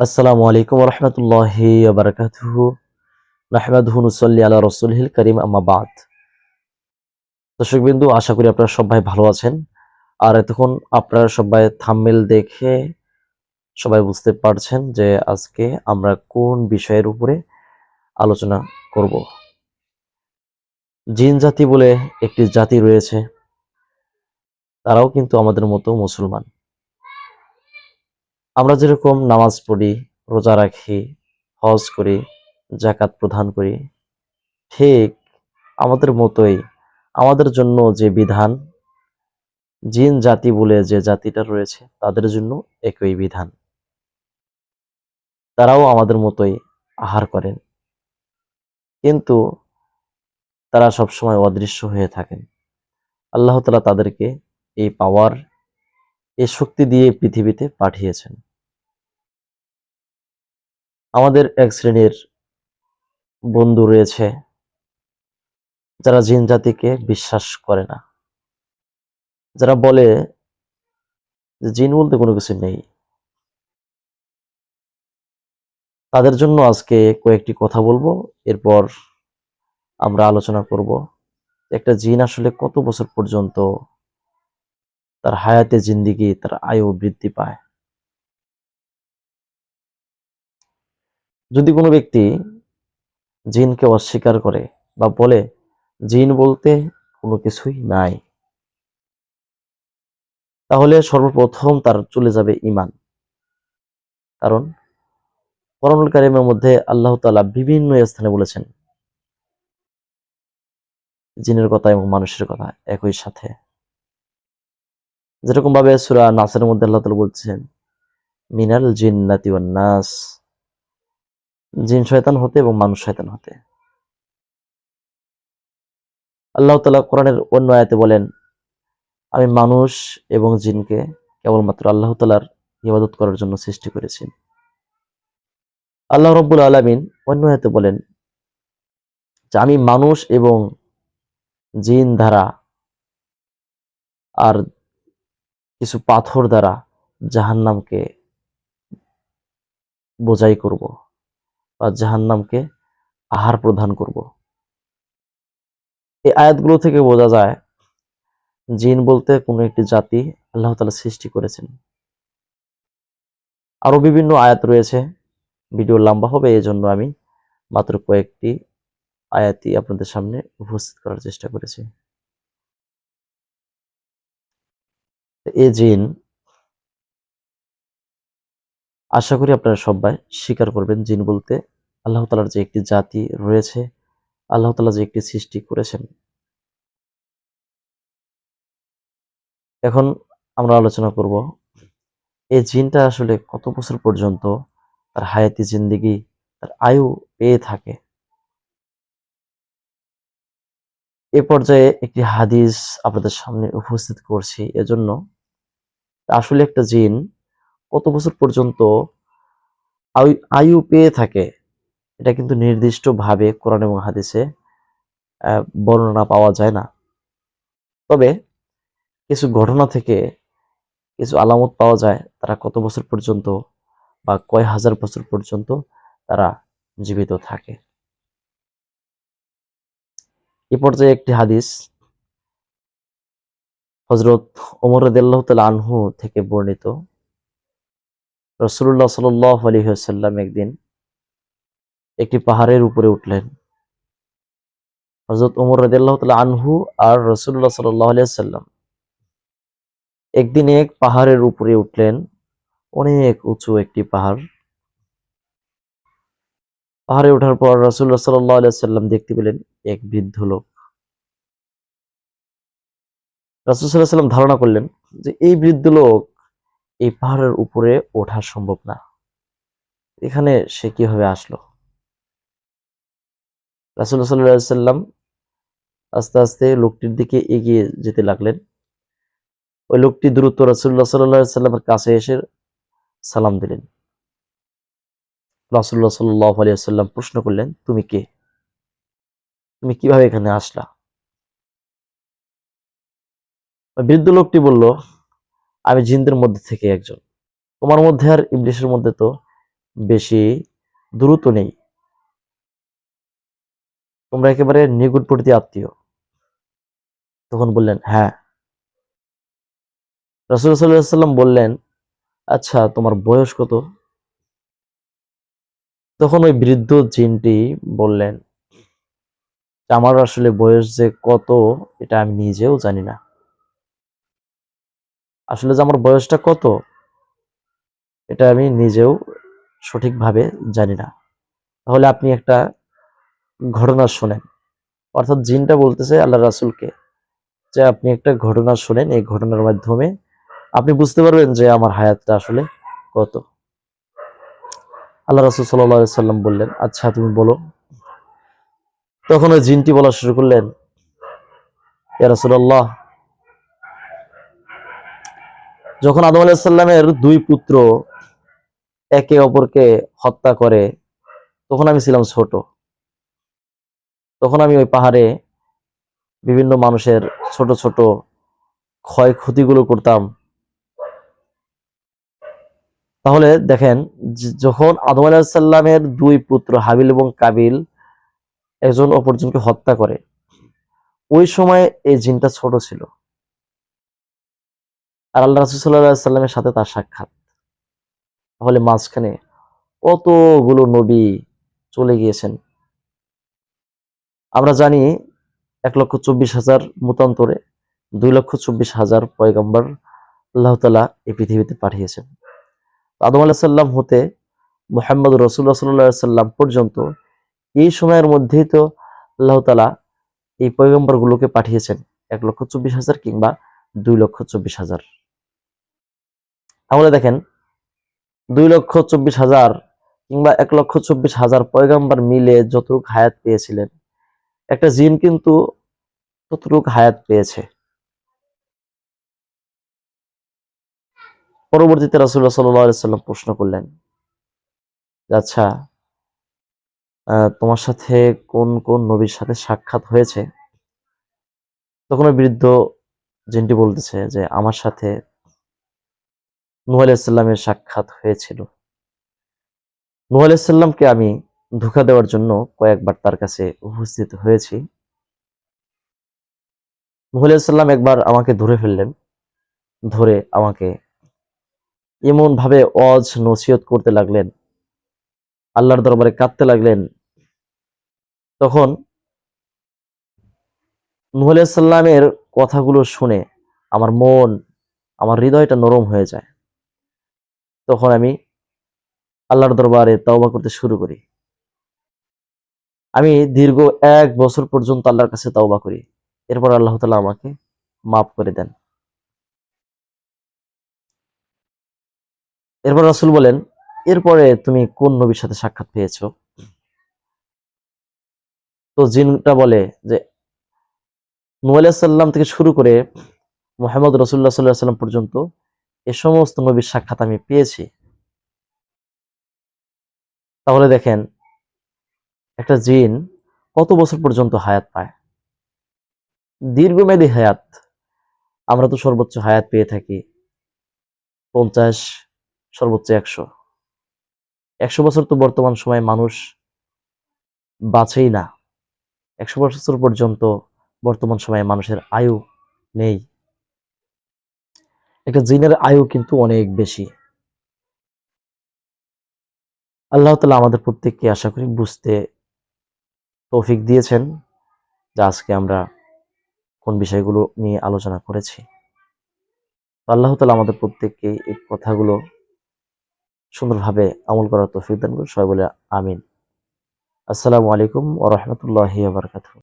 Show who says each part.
Speaker 1: আসসালামু আলাইকুম রহমতুল্লাহি বারকাতুহু। নাহমাদুহু নুসাল্লি আলা রাসূলিল কারীম, আম্মা বাদ। দর্শকবিন্দু আশা করি আপনারা সবাই ভালো আছেন। আর এতক্ষণ আপনারা সবাই থাম্বনেল দেখে সবাই বুঝতে পারছেন যে আজকে আমরা কোন বিষয়ের উপরে আলোচনা করব। জিন জাতি বলে একটি জাতি রয়েছে। তারাও কিন্তু আমাদের মতো মুসলমান। আমরা যেরকম নামাজ পড়ি, রোজা রাখি, হজ করি জাকাত প্রদান করি, ঠিক আমাদের মতোই আমাদের জন্য যে বিধান, জিন জাতি বলে যে জাতিটা রয়েছে তাদের জন্য একই বিধান। তারাও আমাদের মতোই আহার করেন। কিন্তু তারা সবসময় অদৃশ্য হয়ে থাকেন। আল্লাহ তালা তাদেরকে এই পাওয়ার এই শক্তি দিয়ে পৃথিবীতে পাঠিয়েছেন। আমাদের এক শ্রেণির বন্ধু রয়েছে, যারা জিন জাতিকে বিশ্বাস করে না। যারা বলে যে জিন বলতে কোনো কিছু নেই। তাদের জন্য আজকে কয়েকটি কথা বলব, এরপর আমরা আলোচনা করব একটা জিন আসলে কত বছর পর্যন্ত তার হায়াতে জিন্দিগি, তার আয়ু বৃদ্ধি পায়। যদি কোনো ব্যক্তি জিনকে অস্বীকার করে বা বলে, জিন বলতে কোনো কিছুই নাই, তাহলে সর্বপ্রথম তার চলে যাবে ইমান কারণ করণুল কারিমের মধ্যে আল্লাহ তালা বিভিন্ন স্থানে বলেছেন, জিনের কথা এবং মানুষের কথা একই সাথে। যেরকম ভাবে সুরা নাসের মধ্যে আল্লাহ তালা বলছেন, মিনাল জিন্নাতি নাস। জিন শয়তান হতে এবং মানুষ শয়তান হতে। আল্লাহ তালা কোরআনের অন্য আয়াতে বলেন, আমি মানুষ এবং জিনকে কেবলমাত্র আল্লাহ তালার ইবাদত করার জন্য সৃষ্টি করেছি। আল্লাহ রব্বুল আলমিন অন্য আয়াতে বলেন যে, আমি মানুষ এবং জিন দ্বারা আর কিছু পাথর দ্বারা জাহান্নামকে বোঝাই করব। বা জাহান্নামকে আহার প্রদান করব। এই আয়াতগুলো থেকে বোঝা যায়, জিন বলতে কোনো একটি জাতি আল্লাহ তালা সৃষ্টি করেছেন। আরও বিভিন্ন আয়াত রয়েছে, ভিডিও লম্বা হবে এই জন্য আমি মাত্র কয়েকটি আয়াতই আপনাদের সামনে উপস্থিত করার চেষ্টা করেছি। এ জিন, আশা করি আপনারা সবাই স্বীকার করবেন, জিন বলতে আল্লাহ তালার যে একটি জাতি রয়েছে, আল্লাহ তালা যে একটি সৃষ্টি করেছেন। এখন আমরা আলোচনা করব, এই জিনটা আসলে কত বছর পর্যন্ত তার হায়াতি জিন্দিগি, তার আয়ু পেয়ে থাকে? এ পর্যায়ে একটি হাদিস আপনাদের সামনে উপস্থিত করছি, এজন্য আসলে একটা জিন কত বছর পর্যন্ত আয়ু পেয়ে থাকে? এটা কিন্তু নির্দিষ্টভাবে কোরআন এবং হাদিসে বর্ণনা পাওয়া যায় না। তবে কিছু ঘটনা থেকে কিছু আলামত পাওয়া যায়, তারা কত বছর পর্যন্ত বা কয় হাজার বছর পর্যন্ত তারা জীবিত থাকে। এ পর্যায়ে একটি হাদিস হজরত ওমর আনহু থেকে বর্ণিত। রসুল্লাহ সাল আলী সাল্লাম একদিন একটি পাহাড়ের উপরে উঠলেন। হজরত উমর রদাল্লাহ আনহু আর রসুল্লাহ সাল্লাম একদিন এক পাহাড়ের উপরে উঠলেন। অনেক উঁচু একটি পাহাড়। পাহাড়ে ওঠার পর রসুল্লাহ সাল্লাম দেখতে পেলেন এক বৃদ্ধ লোক। রাসুল্লাহ সাল্লাম ধারণা করলেন যে এই বৃদ্ধ লোক এই পাহাড়ের উপরে ওঠা সম্ভব না। এখানে সে কীভাবে আসলো? রাসুল্লাহ সাল্লাহ সাল্লাম আস্তে আস্তে লোকটির দিকে এগিয়ে যেতে লাগলেন। ওই লোকটি দ্রুত রাসুল্লাহ সাল্লাহ সাল্লামের কাছে এসে সালাম দিলেন। রাসুল্লাহ সাল্লাহ আলিয়াল্লাম প্রশ্ন করলেন, তুমি কে? তুমি কীভাবে এখানে আসলা? বৃদ্ধ লোকটি বলল, আমি জিনদের মধ্যে থেকে একজন। তোমার মধ্যে আর ইংলিশের মধ্যে তো বেশি দ্রুত নেই। তোমরা একেবারে নিকটবর্তী আত্মীয়। তখন বললেন হ্যাঁ। রাসুল সাল্লাম বললেন আচ্ছা তোমার বয়স কত? তখন ওই বৃদ্ধ জিনটি বললেন, আমার আসলে বয়স যে কত, এটা আমি নিজেও জানি না। আসলে যে আমার বয়সটা কত, এটা আমি নিজেও সঠিকভাবে জানি না। তাহলে আপনি একটা ঘটনা শোনেন। অর্থাৎ জিনটা বলতেছে আল্লাহ রাসুলকে যে আপনি একটা ঘটনা শোনেন, এই ঘটনার মাধ্যমে আপনি বুঝতে পারবেন যে আমার হায়াতটা আসলে কত। আল্লাহ রাসুল সাল্লাহ সাল্লাম বললেন আচ্ছা তুমি বলো। তখন ওই জিনটি বলা শুরু করলেন রাসুল্লাহ যখন আদম আলাহিসাল্লামের দুই পুত্র একে অপরকে হত্যা করে, তখন আমি ছিলাম ছোট। তখন আমি ওই পাহাড়ে বিভিন্ন মানুষের ছোট ছোট ক্ষয় ক্ষয়ক্ষতিগুলো করতাম। তাহলে দেখেন যখন আদম আলাহিসাল্লামের দুই পুত্র হাবিল এবং কাবিল একজন অপরজনকে হত্যা করে, ওই সময় এই জিনটা ছোট ছিল। আর আল্লাহ রাসুল্লাহ সাথে তার সাক্ষাৎ। তাহলে মাঝখানে কতগুলো নবী চলে গিয়েছেন। আমরা জানি এক লক্ষ চব্বিশ হাজার মতান্তরে দুই লক্ষ চব্বিশ হাজার পয়গম্বর আল্লাহ তালা এই পৃথিবীতে পাঠিয়েছেন। আদম আলাহ সাল্লাম হতে মোহাম্মদ রসুল্লাহ সাল্লাহ সাল্লাম পর্যন্ত এই সময়ের মধ্যেই তো আল্লাহ তালা এই পয়গম্বরগুলোকে পাঠিয়েছেন এক লক্ষ চব্বিশ হাজার কিংবা দুই লক্ষ চব্বিশ হাজার। তাহলে দেখেন, দুই লক্ষ চব্বিশ হাজার কিংবা এক লক্ষ চব্বিশ হাজার পয়গাম্বার মিলে যতটুক হায়াত পেয়েছিলেন একটা জিন কিন্তু ততটুক হায়াত পেয়েছে। পরবর্তীতে রাসুল্লাহ সাল্লাম প্রশ্ন করলেন আচ্ছা তোমার সাথে কোন কোন নবীর সাথে সাক্ষাৎ হয়েছে? তখন বৃদ্ধ জিনটি বলতেছে যে, আমার সাথে নুহ আলাইসাল্লামের সাক্ষাৎ হয়েছিল। নুহ আলাইসাল্লামকে আমি ধোকা দেওয়ার জন্য কয়েকবার তার কাছে উপস্থিত হয়েছি। নুহ আলাইসাল্লাম একবার আমাকে ধরে ফেললেন, ধরে আমাকে এমন ভাবে অজ নসিহত করতে লাগলেন, আল্লাহর দরবারে কাঁদতে লাগলেন। তখন নুহ আলাইসাল্লামের কথাগুলো শুনে আমার মন, আমার হৃদয়টা নরম হয়ে যায়। তখন আমি আল্লাহর দরবারে তওবা করতে শুরু করি। আমি দীর্ঘ এক বছর পর্যন্ত আল্লাহর কাছে তওবা করি। এরপর আল্লাহ তালা আমাকে মাফ করে দেন। এরপর রাসুল বলেন, এরপরে তুমি কোন নবীর সাথে সাক্ষাৎ পেয়েছ? তো জিনটা বলে যে নুয়াল্লাম থেকে শুরু করে মোহাম্মদ রসুল্লাহ সাল্লাহ সাল্লাম পর্যন্ত এ সমস্ত নবীর সাক্ষাৎ আমি পেয়েছি। তাহলে দেখেন একটা জিন কত বছর পর্যন্ত হায়াত পায়? দীর্ঘমেয়াদী হায়াত, আমরা তো সর্বোচ্চ হায়াত পেয়ে থাকি পঞ্চাশ, সর্বোচ্চ একশো। একশো বছর তো বর্তমান সময়ে মানুষ বাঁচেই না। একশো বছর পর্যন্ত বর্তমান সময়ে মানুষের আয়ু নেই। একটা জিনের আয়ু কিন্তু অনেক বেশি। আল্লাহ তালা আমাদের প্রত্যেককে আশা করি বুঝতে তৌফিক দিয়েছেন যা আজকে আমরা কোন বিষয়গুলো নিয়ে আলোচনা করেছি। আল্লাহ তালা আমাদের প্রত্যেককে এই কথাগুলো সুন্দরভাবে আমল করার তৌফিক দান সবাই বলে আমিন। আসসালামু আলাইকুম ও রহমতুল্লাহ বারকাত